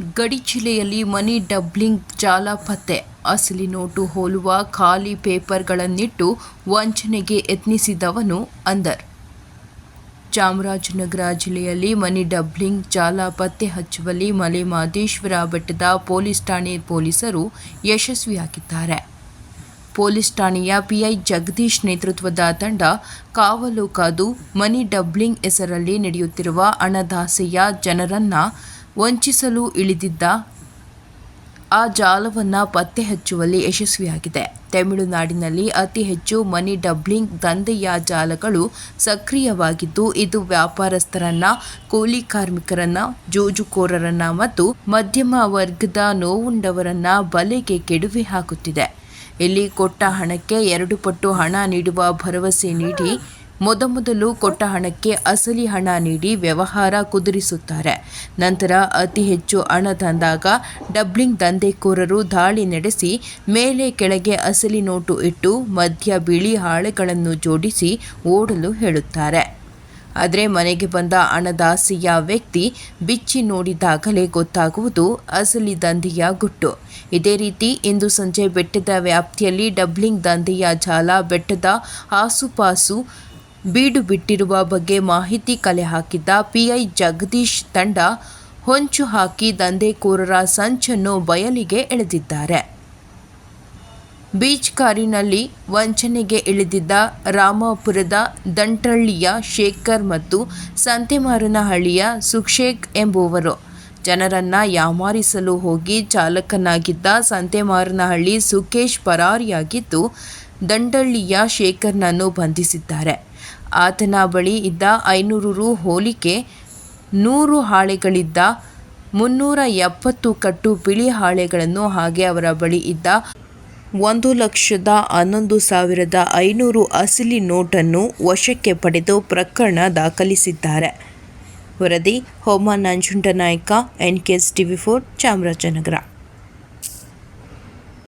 ಗಡಿ ಜಿಲ್ಲೆಯಲ್ಲಿ ಮನಿ ಡಬ್ಲಿಂಗ್ ಜಾಲ ಪತ್ತೆ. ಅಸಲಿ ನೋಟು ಹೋಲುವ ಖಾಲಿ ಪೇಪರ್ಗಳನ್ನಿಟ್ಟು ವಂಚನೆಗೆ ಯತ್ನಿಸಿದವನು ಅಂದರ್. ಚಾಮರಾಜನಗರ ಜಿಲ್ಲೆಯಲ್ಲಿ ಮನಿ ಡಬ್ಲಿಂಗ್ ಜಾಲ ಪತ್ತೆ ಹಚ್ಚುವಲ್ಲಿ ಮಲೆಮಹದೇಶ್ವರ ಬೆಟ್ಟದ ಪೊಲೀಸ್ ಠಾಣೆ ಪೊಲೀಸರು ಯಶಸ್ವಿಯಾಗಿದ್ದಾರೆ. ಪೊಲೀಸ್ ಠಾಣೆಯ ಪಿಐ ಜಗದೀಶ್ ನೇತೃತ್ವದ ತಂಡ ಕಾವಲು ಕಾದು ಮನಿ ಡಬ್ಲಿಂಗ್ ಹೆಸರಲ್ಲಿ ನಡೆಯುತ್ತಿರುವ ಹಣದಾಸೆಯ ಜನರನ್ನ ವಂಚಿಸಲು ಇಳಿದಿದ್ದ ಆ ಜಾಲವನ್ನು ಪತ್ತೆ ಹಚ್ಚುವಲ್ಲಿ ಯಶಸ್ವಿಯಾಗಿದೆ. ತಮಿಳುನಾಡಿನಲ್ಲಿ ಅತಿ ಹೆಚ್ಚು ಮನಿ ಡಬ್ಲಿಂಗ್ ದಂಧೆಯ ಜಾಲಗಳು ಸಕ್ರಿಯವಾಗಿದ್ದು, ಇದು ವ್ಯಾಪಾರಸ್ಥರನ್ನ, ಕೂಲಿ ಕಾರ್ಮಿಕರನ್ನ, ಜೋಜುಕೋರರನ್ನ ಮತ್ತು ಮಧ್ಯಮ ವರ್ಗದ ನೋವುಂಡವರನ್ನ ಬಲೆಗೆ ಕೆಡುವೆ ಹಾಕುತ್ತಿದೆ. ಇಲ್ಲಿ ಕೊಟ್ಟ ಹಣಕ್ಕೆ ಎರಡು ಪಟ್ಟು ಹಣ ನೀಡುವ ಭರವಸೆ ನೀಡಿ ಮೊದಮೊದಲು ಕೊಟ್ಟ ಹಣಕ್ಕೆ ಅಸಲಿ ಹಣ ನೀಡಿ ವ್ಯವಹಾರ ಕುದುರಿಸುತ್ತಾರೆ. ನಂತರ ಅತಿ ಹೆಚ್ಚು ಹಣ ತಂದಾಗ ಡಬ್ಲಿಂಗ್ ದಂಧೆಕೋರರು ದಾಳಿ ನಡೆಸಿ ಮೇಲೆ ಕೆಳಗೆ ಅಸಲಿ ನೋಟು ಇಟ್ಟು ಮಧ್ಯ ಬಿಳಿ ಹಾಳೆಗಳನ್ನು ಜೋಡಿಸಿ ಓಡಲು ಹೇಳುತ್ತಾರೆ. ಆದರೆ ಮನೆಗೆ ಬಂದ ಹಣದಾಸೆಯ ವ್ಯಕ್ತಿ ಬಿಚ್ಚಿ ನೋಡಿದಾಗಲೇ ಗೊತ್ತಾಗುವುದು ಅಸಲಿ ದಂಧೆಯ ಗುಟ್ಟು. ಇದೇ ರೀತಿ ಇಂದು ಸಂಜೆ ಬೆಟ್ಟದ ವ್ಯಾಪ್ತಿಯಲ್ಲಿ ಡಬ್ಲಿಂಗ್ ದಂಧೆಯ ಜಾಲ ಬೆಟ್ಟದ ಆಸುಪಾಸು ಬೀಡು ಬಿಟ್ಟಿರುವ ಬಗ್ಗೆ ಮಾಹಿತಿ ಕಲೆ ಹಾಕಿದ್ದ ಪಿಐ ಜಗದೀಶ್ ತಂಡ ಹೊಂಚು ಹಾಕಿ ದಂಧೆಕೋರರ ಸಂಚನ್ನು ಬಯಲಿಗೆ ಎಳೆದಿದ್ದಾರೆ. ಬೀಚ್ ಕಾರಿನಲ್ಲಿ ವಂಚನೆಗೆ ಇಳಿದಿದ್ದ ರಾಮಾಪುರದ ದಂಟಳ್ಳಿಯ ಶೇಖರ್ ಮತ್ತು ಸಂತೆಮಾರನಹಳ್ಳಿಯ ಸುಕ್ಷೇಕ್ ಎಂಬುವರು. ಜನರನ್ನ ಯಾಮಾರಿಸಲು ಹೋಗಿ ಚಾಲಕನಾಗಿದ್ದ ಸಂತೆಮಾರನಹಳ್ಳಿ ಸುಖೇಶ್ ಪರಾರಿಯಾಗಿದ್ದು ದಂಡಳ್ಳಿಯ ಶೇಖರ್ನನ್ನು ಬಂಧಿಸಿದ್ದಾರೆ. ಆತನ ಬಳಿ ಇದ್ದ ಐನೂರು ರು ಹೋಲಿಕೆ ನೂರು ಹಾಳೆಗಳಿದ್ದ ಮುನ್ನೂರ ಎಪ್ಪತ್ತು ಕಟ್ಟು ಬಿಳಿ ಹಾಳೆಗಳನ್ನು ಹಾಗೆ ಅವರ ಬಳಿ ಇದ್ದ ಒಂದು ಲಕ್ಷದ ಹನ್ನೊಂದು ಸಾವಿರದ ಐನೂರು ಅಸಲಿ ನೋಟನ್ನು ವಶಕ್ಕೆ ಪಡೆದು ಪ್ರಕರಣ ದಾಖಲಿಸಿದ್ದಾರೆ. ವರದಿ ಹೋಮ Nanjundanayaka N K S TV four, Chamarajanagar.